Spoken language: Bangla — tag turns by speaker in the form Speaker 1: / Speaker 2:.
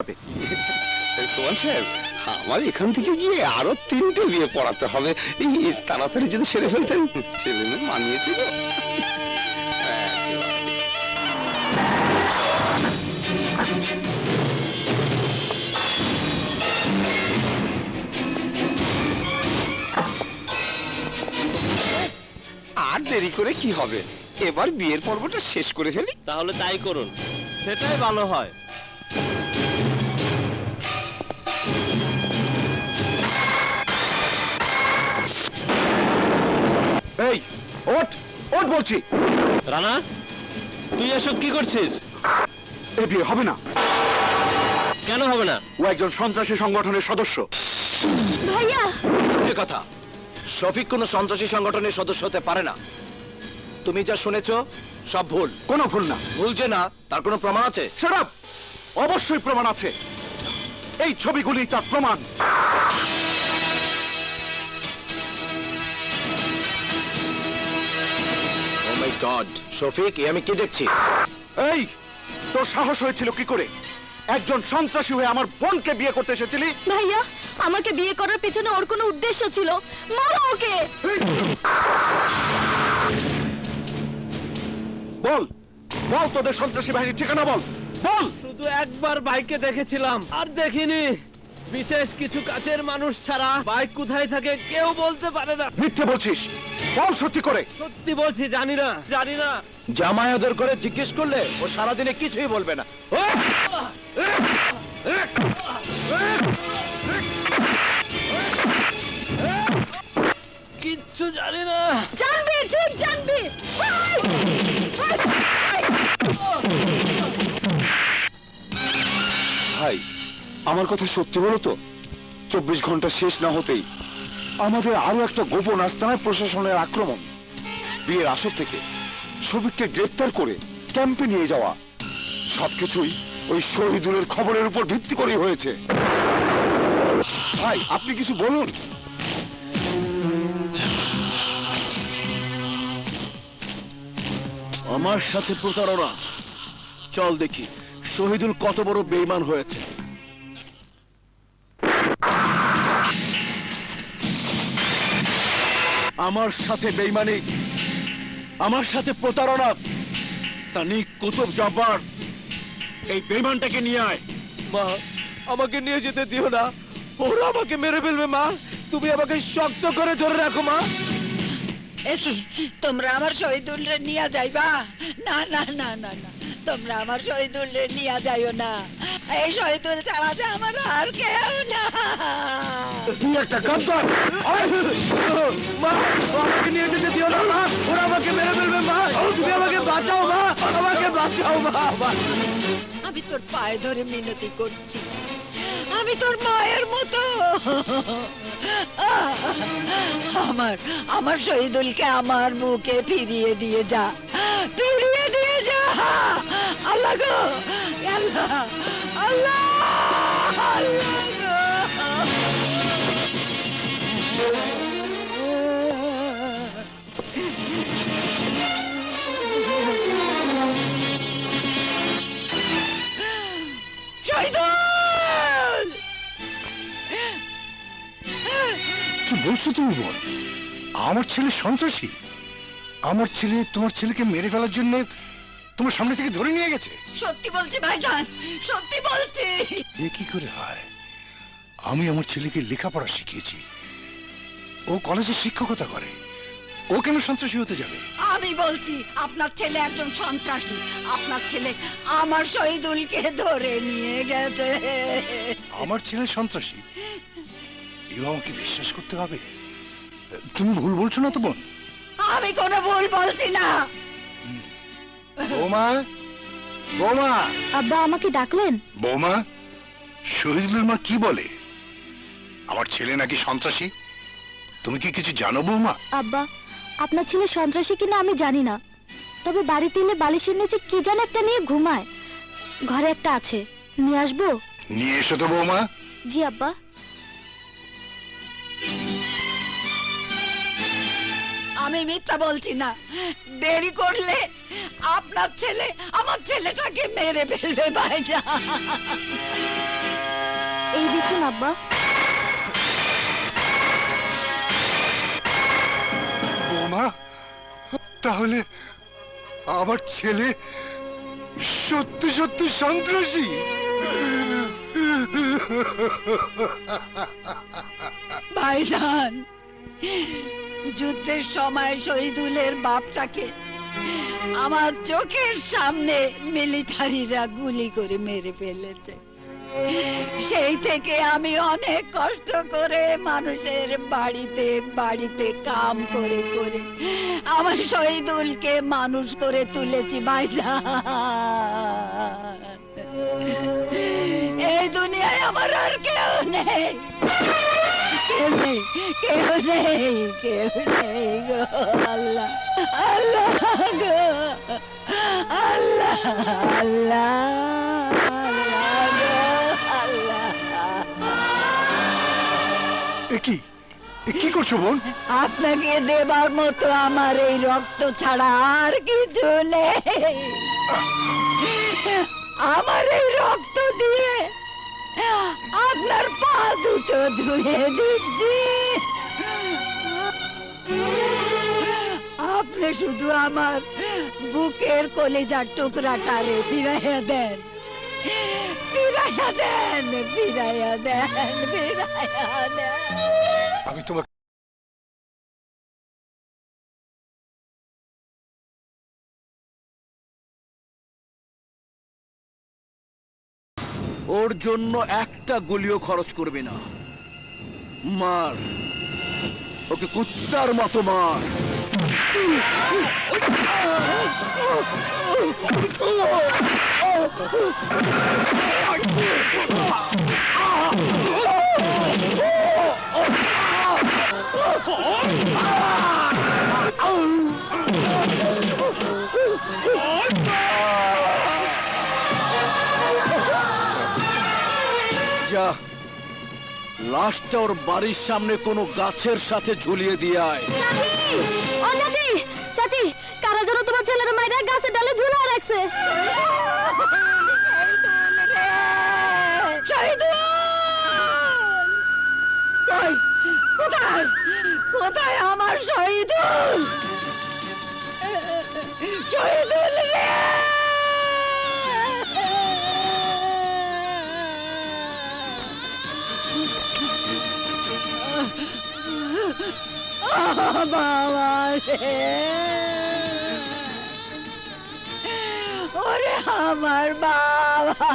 Speaker 1: হবে।
Speaker 2: সোমান সাহেব আমার এখান থেকে গিয়ে আরও তিনটে বিয়ে পড়াতে হবে। এই তাড়াতাড়ি যদি সেরে ফেলতেন ছেলে মেয়ে মানিয়েছিল আর দেরি করে কি হবে? এবার বিয়ের পর্বটা শেষ করে ফেলি।
Speaker 3: তাহলে তাই করুন।
Speaker 1: সেটাই ভালো হয়। বলছি।
Speaker 3: রানা তুই এসব কি করছিস?
Speaker 1: এ বিয়ে হবে না।
Speaker 3: কেন হবে না?
Speaker 1: ও একজন সন্ত্রাসী সংগঠনের সদস্য।
Speaker 4: ভাইয়া!
Speaker 5: যে কথা। শফিক কোনো সন্ত্রাসী সংগঠনের সদস্য হতে পারে না। তুমি যা শুনেছো সব ভুল।
Speaker 1: কোনো ভুল না।
Speaker 5: ভুল যে না তার কোনো প্রমাণ আছে?
Speaker 1: সেটা অবশ্যই প্রমাণ আছে। এই ছবিগুলি তার প্রমাণ।
Speaker 5: গড শফিক এ আমি কি দেখছি?
Speaker 1: এই তোর সাহস হয়েছিল কি করে? একজন সন্ত্রাসী হয়ে আমার বোনকে বিয়ে করতে এসেছিলি?
Speaker 4: ভাইয়া আমাকে বিয়ে করার পেছনে ওর কোনো উদ্দেশ্য ছিল? মারো ওকে!
Speaker 1: বল বল তোদের সন্ত্রাসী বাহিনীর ঠিকানা বল বল!
Speaker 3: শুধু একবার বাইকে দেখেছিলাম আর দেখিনি। বিশেষ কিছু কাছের মানুষ ছাড়া বাইক কোথায় থাকে কেউ বলতে পারে না।
Speaker 1: মিথ্যে বলছিস। বল সত্যি করে।
Speaker 3: সত্যি বলছি জানি না জানি না।
Speaker 5: জামাই আদর করে জিজ্ঞেস করলে ও সারাদিনে কিছুই বলবে না।
Speaker 3: কিচ্ছু জানি না।
Speaker 4: জানবি ঠিক জানবি।
Speaker 2: ভাই আমার কথা সত্যি হলো তো? চব্বিশ ঘণ্টা শেষ না হতেই আমাদের আরও একটা গোপন আস্তানায় প্রশাসনের আক্রমণ। বিয়ের আসর থেকে শফিককে গ্রেপ্তার করে ক্যাম্পে নিয়ে যাওয়া। সবকিছুই ওই শহীদুলের খবরের উপর ভিত্তি করেই হয়েছে। ভাই, আপনি কিছু বলুন।
Speaker 5: আমার সাথে প্রতারণা। চল দেখি, শহীদুল কত বড় বেইমান হয়েছে। আমার সাথে বেইমানি আমার সাথে প্রতারণা। সানি কুতুব জব্বার এই বেইমানটাকে নিয়ে আয়।
Speaker 3: মা আমাকে নিয়ে যেতে দিও না। ওরা আমাকে মেরে ফেলবে মা। তুমি আমাকে শক্ত করে ধরে রাখো মা।
Speaker 6: একি তোমরা আমার শহীদুল রে নিয়া যাইবা? না না না না না। তোমরা আমার শহীদুল রে নিয়া যাইও না। এই শহীদুল ছাড়া যে আমার আর কেউ না।
Speaker 1: তুই একটা গাদ্দার
Speaker 3: মা, আমাকে নিয়ে যেতে দিও না, মা। ওরা আমাকে মেরে ফেলবে, মা। তুমি আমাকে বাঁচাও, মা। আমাকে বাঁচাও মা।
Speaker 6: আমি তোর পায়ে ধরে মিনতি করছি। আমি তোর মায়ের মতো। আমার আমার শহীদুলকে আমার বুকে ফিরিয়ে দিয়ে যা। ফিরিয়ে দিয়ে যা। আল্লাহ গো, আল্লাহ আল্লাহ আল্লাহ।
Speaker 7: কি বলছো তুমি বল? আমার ছেলে সন্ত্রাসী। আমার ছেলে তোমার ছেলেকে মেরে ফেলার জন্য তোমার সামনে থেকে ধরে নিয়ে গেছে।
Speaker 6: সত্যি বলছি ভাইজান সত্যি বলছি।
Speaker 7: এ কি করে হয়? আমি আমার ছেলেকে লেখাপড়া শিখিয়েছি। ও কলেজে শিক্ষকতা করে। ও কেন সন্ত্রাসী হতে যাবে?
Speaker 6: আমি বলছি আপনার ছেলে একজন সন্ত্রাসী। আপনার ছেলে আমার শহীদুলকে ধরে নিয়ে গেছে।
Speaker 7: আমার ছেলে সন্ত্রাসী? আমাকে বিশ্বাস করতে হবে? তুমি ভুল বলছো না তো বোন?
Speaker 6: আমি কোনো ভুল বলছি না।
Speaker 7: বৌমা? বৌমা?
Speaker 4: আব্বা আমাকে ডাকলেন।
Speaker 7: বৌমা শহীদুলের মা কি বলে? আমার ছেলে নাকি সন্ত্রাসী? তুমি কি কিছু জানো বৌমা?
Speaker 4: আব্বা আপনার ছেলে সন্ত্রাসী কিনা আমি জানি না। তবে বাড়িতে এলে বালিশের নিচে কি যেন একটা নিয়ে ঘুমায়। ঘরে একটা আছে। নিয়ে আসব?
Speaker 7: নিয়ে এসো তো বৌমা।
Speaker 4: জি আব্বা।
Speaker 6: আমি মিথ্যা বলছি না। দেরি করলে আপনার ছেলে আমার ছেলেটাকে মেরে ফেলবে ভাইজান।
Speaker 4: উঠুন আব্বা।
Speaker 7: বৌমা তাহলে আমার ছেলে সত্যি সত্যি সন্ত্রাসী।
Speaker 6: ভাইজান যুদ্ধের সময় শহীদুলের বাপটাকে আমার চোখের সামনে মিলিটারিরা গুলি করে মেরে ফেলেছে। সেই থেকে আমি অনেক কষ্ট করে মানুষের বাড়িতে বাড়িতে কাম করে করে আমার শহীদুলকে মানুষ করে তুলেছি, ভাইজান। এই দুনিয়ায় আমার আর কেউ নেই। কেউ নেই কেউ নেই কেউ নেই গো আল্লাহ আল্লাহ গো আল্লাহ আল্লাহ
Speaker 7: কি কি করছ বোন?
Speaker 6: আপনাকে দেবার মতো আমার এই রক্ত ছাড়া আর কিছু নেই। আমার এই রক্ত দিয়ে আপনার পা দুটো ধুয়ে দিচ্ছি। আপনি শুধু আমার বুকের কলেজার টুকরাটারে ফিরাইয়া দেন। ফিরাইয়া দেন ফিরাইয়া দেন ফিরাইয়া দেন।
Speaker 7: আমি তোমাকে
Speaker 5: ওর জন্য একটা গুলিও খরচ করবে না। মার। ওকে কুত্তার মতো মার। যা লাশটা ওর বাড়ির সামনে কোনো গাছের সাথে ঝুলিয়ে দিয়ে আয়।
Speaker 4: চাচি! কারা যেন তোমার ছেলের মাইরা গাছে ডালে ঝুলা রাখছে?
Speaker 6: কোথায়? আমার শহীদুল! বাবা রে ওরে আমার বাবা।